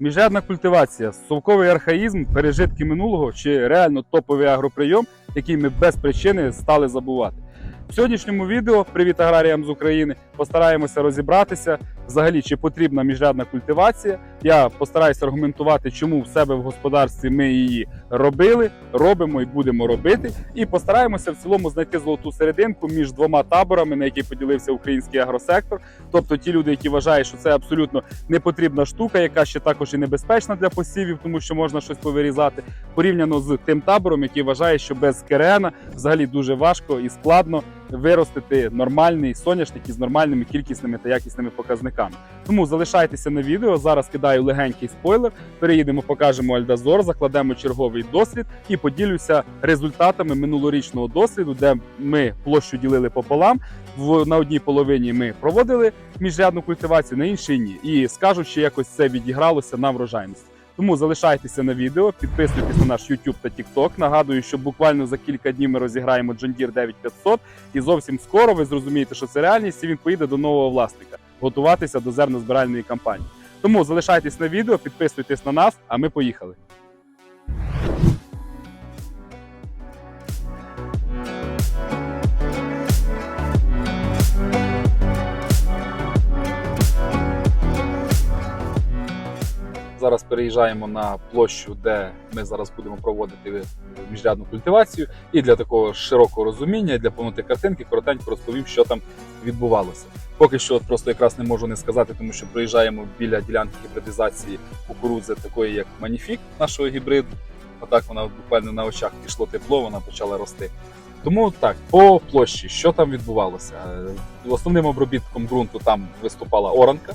Міжрядна культивація, совковий архаїзм, пережитки минулого чи реально топовий агроприйом, який ми без причини стали забувати. В сьогоднішньому відео Привіт аграріям з України постараємося розібратися взагалі, чи потрібна міжрядна культивація. Я постараюся аргументувати, чому в себе в господарстві ми її робили, робимо і будемо робити. І постараємося в цілому знайти золоту серединку між двома таборами, на які поділився український агросектор. Тобто ті люди, які вважають, що це абсолютно непотрібна штука, яка ще також і небезпечна для посівів, тому що можна щось повирізати, порівняно з тим табором, який вважає, що без керена взагалі дуже важко і складно виростити нормальний соняшник із нормальними кількісними та якісними показниками. Тому залишайтеся на відео. Зараз кидаю легенький спойлер. Переїдемо, покажемо Альдазор, закладемо черговий дослід і поділюся результатами минулорічного досліду, де ми площу ділили пополам. В на одній половині ми проводили міжрядну культивацію, на іншій ні. І скажу, чи якось це відігралося на врожайності. Тому залишайтеся на відео, підписуйтесь на наш YouTube та TikTok. Нагадую, що буквально за кілька днів ми розіграємо John Deere 9500 і зовсім скоро ви зрозумієте, що це реальність, і він поїде до нового власника готуватися до зернозбиральної кампанії. Тому залишайтесь на відео, підписуйтесь на нас, а ми поїхали. Зараз переїжджаємо на площу, де ми зараз будемо проводити міжрядну культивацію. І для такого широкого розуміння, для повноти картинки, коротенько розповім, що там відбувалося. Поки що просто якраз не можу не сказати, тому що проїжджаємо біля ділянки гібридизації кукурудзи, такої як маніфік нашого гібриду. Отак вона буквально на очах пішло тепло, вона почала рости. Тому так, по площі, що там відбувалося? Е, Основним обробітком ґрунту там виступала оранка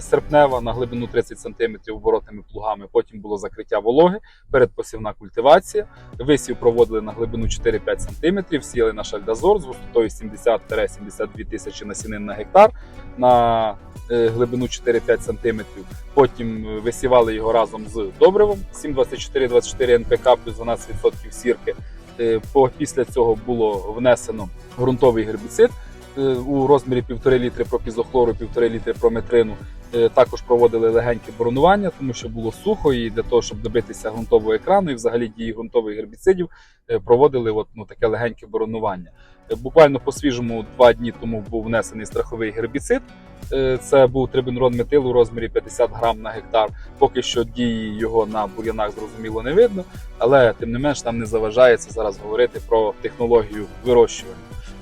серпнева на глибину 30 см оборотними плугами. Потім було закриття вологи, передпосівна культивація. Висів проводили на глибину 4-5 см, сіяли на шальдазор з густотою 70-72 тисячі насінин на гектар на е, глибину 4-5 см. Потім е, висівали його разом з добривом 7,24-24 НПК плюс 12% сірки. Е, Після цього було внесено ґрунтовий гербіцид е, у розмірі 1,5 літри пропізохлору, 1,5 літри прометрину. метрину Також проводили легеньке боронування, тому що було сухо, і для того, щоб добитися ґрунтового екрану і взагалі дії ґрунтових гербіцидів, е, проводили от, ну, таке легеньке боронування. Буквально по свіжому два дні тому був внесений страховий гербіцид. Е, Це був трибенрон метил у розмірі 50 грам на гектар. Поки що дії його на бур'янах зрозуміло не видно, але тим не менш нам не заважається зараз говорити про технологію вирощування.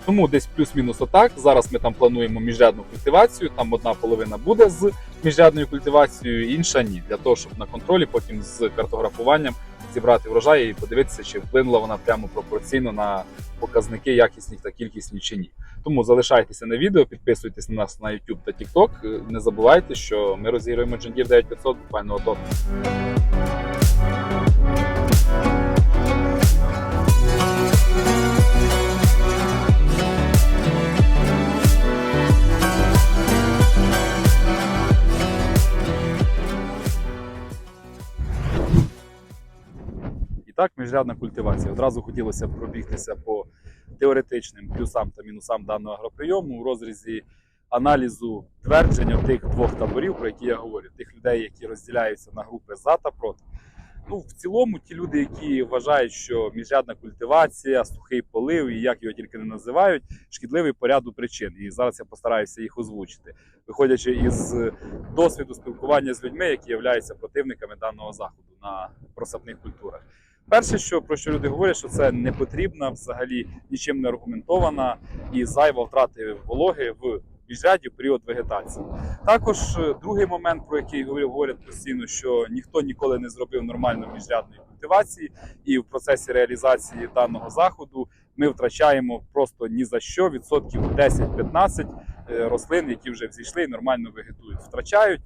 Тому десь плюс-мінус отак. Зараз ми там плануємо міжрядну культивацію. Там одна половина буде з міжрядною культивацією, інша ні. Для того, щоб на контролі потім з картографуванням зібрати врожай і подивитися, чи вплинула вона прямо пропорційно на показники якісні та кількісні чи ні. Тому залишайтеся на відео, підписуйтесь на нас на YouTube та TikTok. Е, Не забувайте, що ми розіграємо John Deere 9500 буквально ото. Так, міжрядна культивація. Одразу хотілося пробігтися по теоретичним плюсам та мінусам даного агроприйому у розрізі аналізу твердження тих двох таборів, про які я говорю, тих людей, які розділяються на групи за та проти. Ну, в цілому, ті люди, які вважають, що міжрядна культивація, сухий полив і як його тільки не називають, шкідливий по ряду причин. І зараз я постараюся їх озвучити, виходячи із досвіду спілкування з людьми, які являються противниками даного заходу на просапних культурах. Перше, що про що люди говорять, що це не потрібна, взагалі нічим не аргументована і зайва втрати вологи в міжряді в період вегетації. Також е, другий момент, про який говорять постійно, що ніхто ніколи не зробив нормально міжрядної культивації, і в процесі реалізації даного заходу ми втрачаємо просто ні за що відсотків 10-15 е, рослин, які вже взійшли і нормально вегетують, втрачають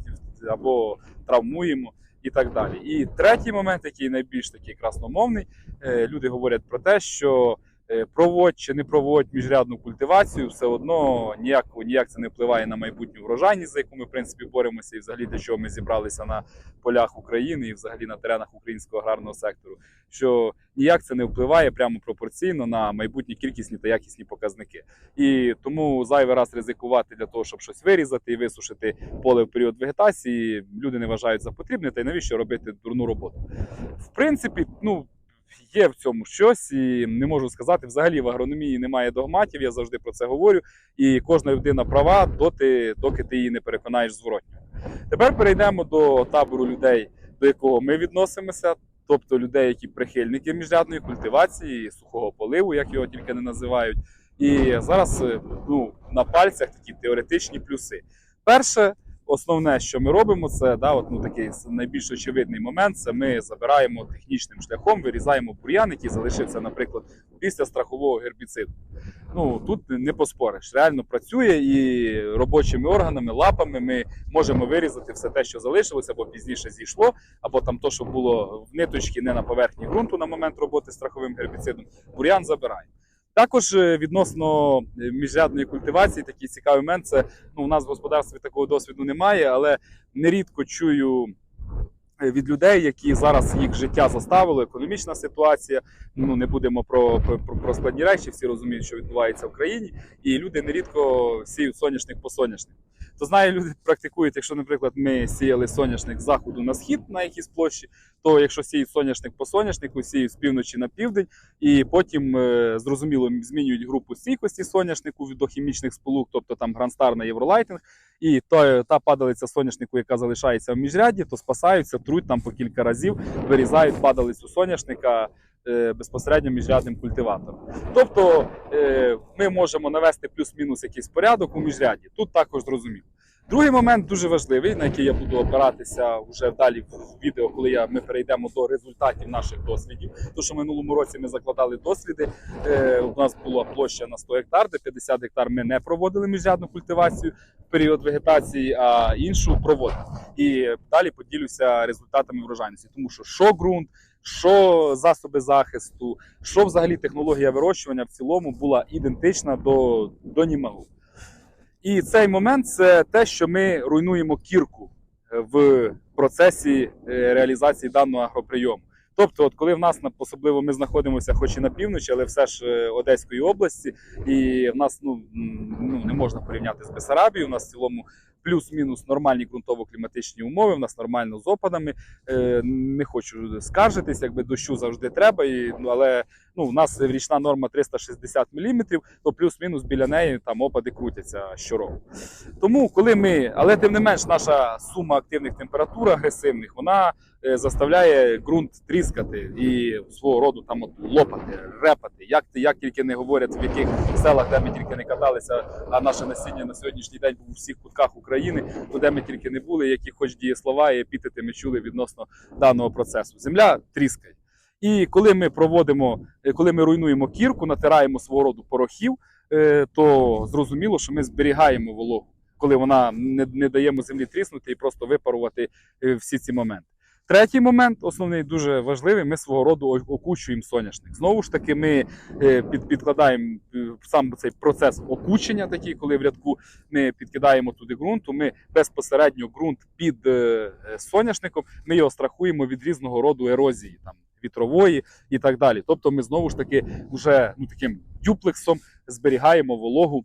або травмуємо і так далі. І третій момент, який найбільш такий красномовний, е, люди говорять про те, що проводь чи не проводь міжрядну культивацію, все одно ніяк, ніяк це не впливає на майбутню врожайність, за яку ми в принципі боремося, і взагалі для чого ми зібралися на полях України і взагалі на теренах українського аграрного сектору. Що ніяк це не впливає прямо пропорційно на майбутні кількісні та якісні показники. І тому зайвий раз ризикувати для того, щоб щось вирізати і висушити поле в період вегетації, люди не вважають за потрібне, та й навіщо робити дурну роботу. В принципі, ну. Є в цьому щось, і не можу сказати. Взагалі в агрономії немає догматів, я завжди про це говорю. І кожна людина права доти, доки ти її не переконаєш зворотньо. Тепер перейдемо до табору людей, до якого ми відносимося, тобто людей, які прихильники міжрядної культивації, сухого поливу, як його тільки не називають. І зараз е, ну, на пальцях такі теоретичні плюси. Перше, основне, що ми робимо, це да, от, ну, такий найбільш очевидний момент. Це ми забираємо технічним шляхом, вирізаємо бур'ян, який залишився, наприклад, після страхового гербіциду. Ну тут не поспориш. Реально працює і робочими органами, лапами ми можемо вирізати все те, що залишилося, або пізніше зійшло, або там то, що було в ниточці не на поверхні ґрунту на момент роботи з страховим гербіцидом. Бур'ян забираємо. Також е, відносно е, міжрядної культивації, такий цікавий момент. Це ну, у нас в господарстві такого досвіду немає, але нерідко чую е, від людей, які зараз їх життя заставило, економічна ситуація. Ну не будемо про, про, про складні речі, всі розуміють, що відбувається в країні, і люди нерідко сіють соняшник по соняшник. То знаю, люди практикують, якщо, наприклад, ми сіяли соняшник з заходу на схід на якійсь площі, то якщо сіють соняшник по соняшнику, сіють з півночі на південь, і потім е, зрозуміло змінюють групу стійкості соняшнику до хімічних сполук, тобто там Гранстар на Євролайтинг, і та, та падалиця соняшнику, яка залишається в міжряді, то спасаються, труть там по кілька разів, вирізають падалицю соняшника безпосередньо міжрядним культиватором. Тобто е, ми можемо навести плюс-мінус якийсь порядок у міжряді. Тут також зрозуміло. Другий момент дуже важливий, на який я буду опиратися вже далі в відео, коли я, ми перейдемо до результатів наших дослідів. Тому що минулому році ми закладали досліди. Е, у нас була площа на 100 гектар, де 50 гектар ми не проводили міжрядну культивацію в період вегетації, а іншу проводили. І далі поділюся результатами врожайності, тому що що ґрунт, що засоби захисту, що взагалі технологія вирощування в цілому була ідентична до, до німагу. І цей момент це те, що ми руйнуємо кірку е, в процесі е, реалізації даного агроприйому. Тобто, от коли в нас особливо ми знаходимося, хоч і на півночі, але все ж е, Одеської області, і в нас ну, ну не можна порівняти з Бесарабією. У нас в цілому плюс-мінус нормальні ґрунтово-кліматичні умови. У нас нормально з опадами. Е, не хочу скаржитись, якби дощу завжди треба. Ну, але ну, у нас річна норма 360 мм, то плюс-мінус біля неї там опади крутяться щороку. Тому, коли ми, але тим не менш, наша сума активних температур агресивних, вона заставляє ґрунт тріскати і свого роду там от лопати, репати. Як, як тільки не говорять, в яких селах, де ми тільки не каталися, а наше насіння на сьогоднішній день у всіх кутках України, де ми тільки не були, які хоч дієслова і епітети ми чули відносно даного процесу. Земля тріскає. І коли ми проводимо, е, коли ми руйнуємо кірку, натираємо свого роду порохів, е, то зрозуміло, що ми зберігаємо вологу, коли вона не, не даємо землі тріснути і просто випарувати е, всі ці моменти. Третій момент, основний дуже важливий, ми свого роду окучуємо соняшник. Знову ж таки, ми е, під, підкладаємо е, сам цей процес окучення, такий, коли в рядку ми підкидаємо туди ґрунту, ми безпосередньо ґрунт під е, соняшником, ми його страхуємо від різного роду ерозії, там вітрової і так далі. Тобто ми знову ж таки вже ну, таким дюплексом зберігаємо вологу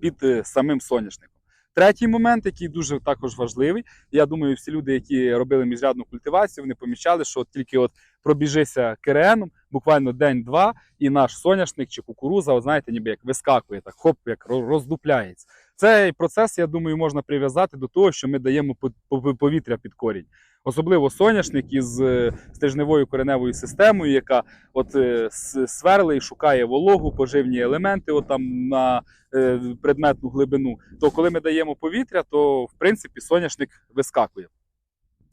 під самим соняшником. Третій момент, який дуже також важливий, я думаю, всі люди, які робили міжрядну культивацію, вони помічали, що тільки от пробіжися кереном, буквально день-два, і наш соняшник чи кукуруза, от знаєте, ніби як вискакує, так хоп, як роздупляється. Цей процес, я думаю, можна прив'язати до того, що ми даємо по- по- повітря під корінь. Особливо соняшник із е, стержневою кореневою системою, яка от е, с- сверле і шукає вологу, поживні елементи, от там на е, предметну глибину. То коли ми даємо повітря, то в принципі соняшник вискакує.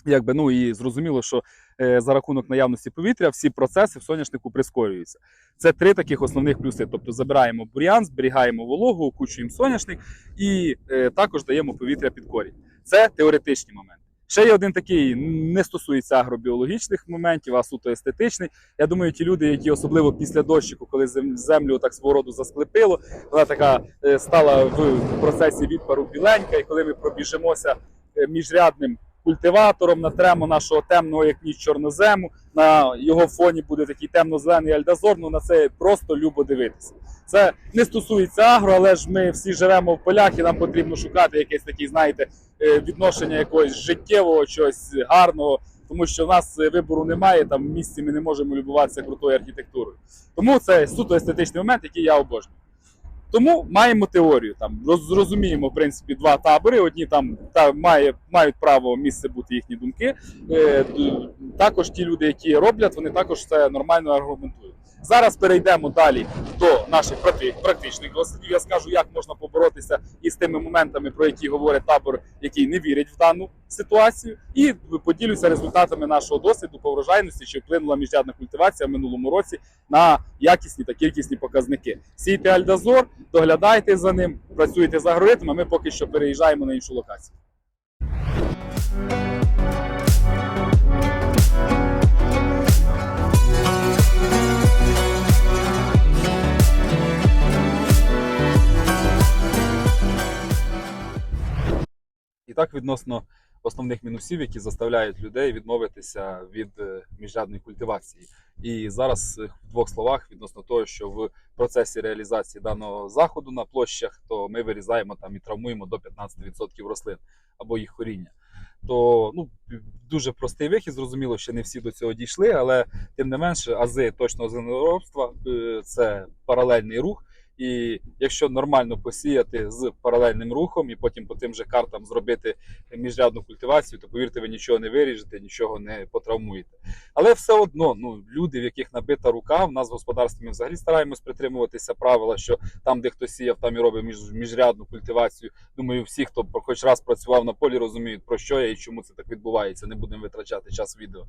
Якби ну і зрозуміло, що е, за рахунок наявності повітря всі процеси в соняшнику прискорюються. Це три таких основних плюси. Тобто забираємо бур'ян, зберігаємо вологу, окучуємо соняшник і е, також даємо повітря під корінь. Це теоретичні моменти. Ще є один такий, не стосується агробіологічних моментів, а суто естетичний. Я думаю, ті люди, які особливо після дощику, коли зем- землю так свого роду засклепило, вона така е, стала в процесі відпару біленька, і коли ми пробіжимося е, міжрядним культиватором, натремо нашого темного, як ніч чорнозему, на його фоні буде такий темно-зелений альдазор, ну на це просто любо дивитися. Це не стосується агро, але ж ми всі живемо в полях, і нам потрібно шукати якесь таке, знаєте, відношення якогось життєвого, чогось гарного, тому що в нас е, вибору немає. Там в місті ми не можемо любуватися крутою архітектурою. Тому це суто естетичний момент, який я обожнюю. Тому маємо теорію. Там роз- зрозуміємо, в принципі, два табори. Одні там та має, мають право місце бути їхні думки. Е, також ті люди, які роблять, вони також це нормально аргументують. Зараз перейдемо далі до наших практичних дослідів. Я скажу, як можна поборотися із тими моментами, про які говорить табор, який не вірить в дану ситуацію, і поділюся результатами нашого досвіду по врожайності, чи вплинула міжрядна культивація в минулому році на якісні та кількісні показники. Сійте альдазор, доглядайте за ним, працюйте з алгоритмом. а Ми поки що переїжджаємо на іншу локацію. Так відносно основних мінусів, які заставляють людей відмовитися від е, міжрядної культивації. І зараз е, в двох словах відносно того, що в процесі реалізації даного заходу на площах, то ми вирізаємо там і травмуємо до 15% рослин або їх коріння. То ну дуже простий вихід, зрозуміло, що не всі до цього дійшли, але тим не менше, ази точного землеробства е, це паралельний рух. І якщо нормально посіяти з паралельним рухом і потім по тим же картам зробити міжрядну культивацію, то повірте, ви нічого не виріжете, нічого не потравмуєте. Але все одно, ну люди, в яких набита рука, в нас в господарстві ми взагалі стараємось притримуватися правила, що там, де хто сіяв, там і робить між, міжрядну культивацію. Думаю, всі, хто хоч раз працював на полі, розуміють про що я і чому це так відбувається. Не будемо витрачати час відео.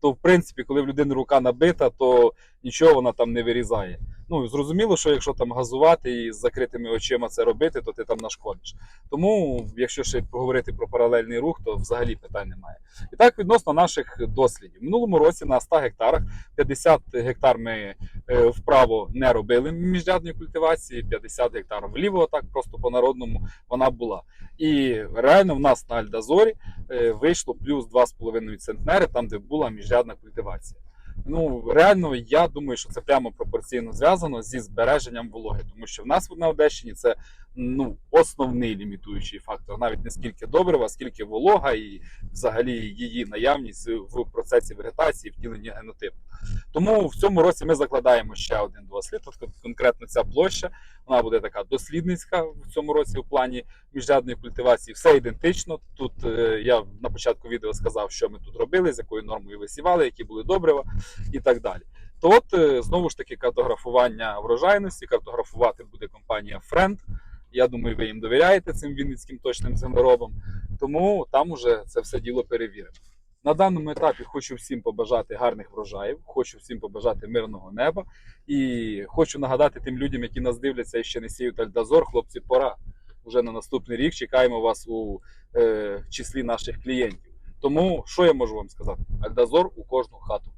То в принципі, коли в людини рука набита, то нічого вона там не вирізає. Ну зрозуміло, що якщо там газувати і з закритими очима це робити, то ти там нашкодиш. Тому, якщо ще поговорити про паралельний рух, то взагалі питань немає. І так, відносно наших дослідів. В минулому році на 100 гектарах 50 гектар ми е, вправо не робили міжрядної культивації, 50 гектар вліво, так просто по-народному вона була. І реально в нас на Альдазорі е, вийшло плюс 2,5 центнери, там, де була міжрядна культивація. Ну реально, я думаю, що це прямо пропорційно зв'язано зі збереженням вологи, тому що в нас на Одещині це ну основний лімітуючий фактор, навіть не скільки добрива, скільки волога і взагалі її наявність в процесі вегетації, втілення генотипу. Тому в цьому році ми закладаємо ще один дослід. От конкретно ця площа, вона буде така дослідницька в цьому році у плані міжрядної культивації. Все ідентично. Тут е, я на початку відео сказав, що ми тут робили, з якою нормою висівали, які були добрива і так далі. То от е, знову ж таки картографування врожайності, картографувати буде компанія Friend. Я думаю, ви їм довіряєте цим вінницьким точним землеробам. Тому там уже це все діло перевіримо. На даному етапі хочу всім побажати гарних врожаїв, хочу всім побажати мирного неба. І хочу нагадати тим людям, які нас дивляться і ще не сіють альдазор, хлопці, пора. Уже на наступний рік чекаємо вас у е, числі наших клієнтів. Тому що я можу вам сказати? Альдазор у кожну хату.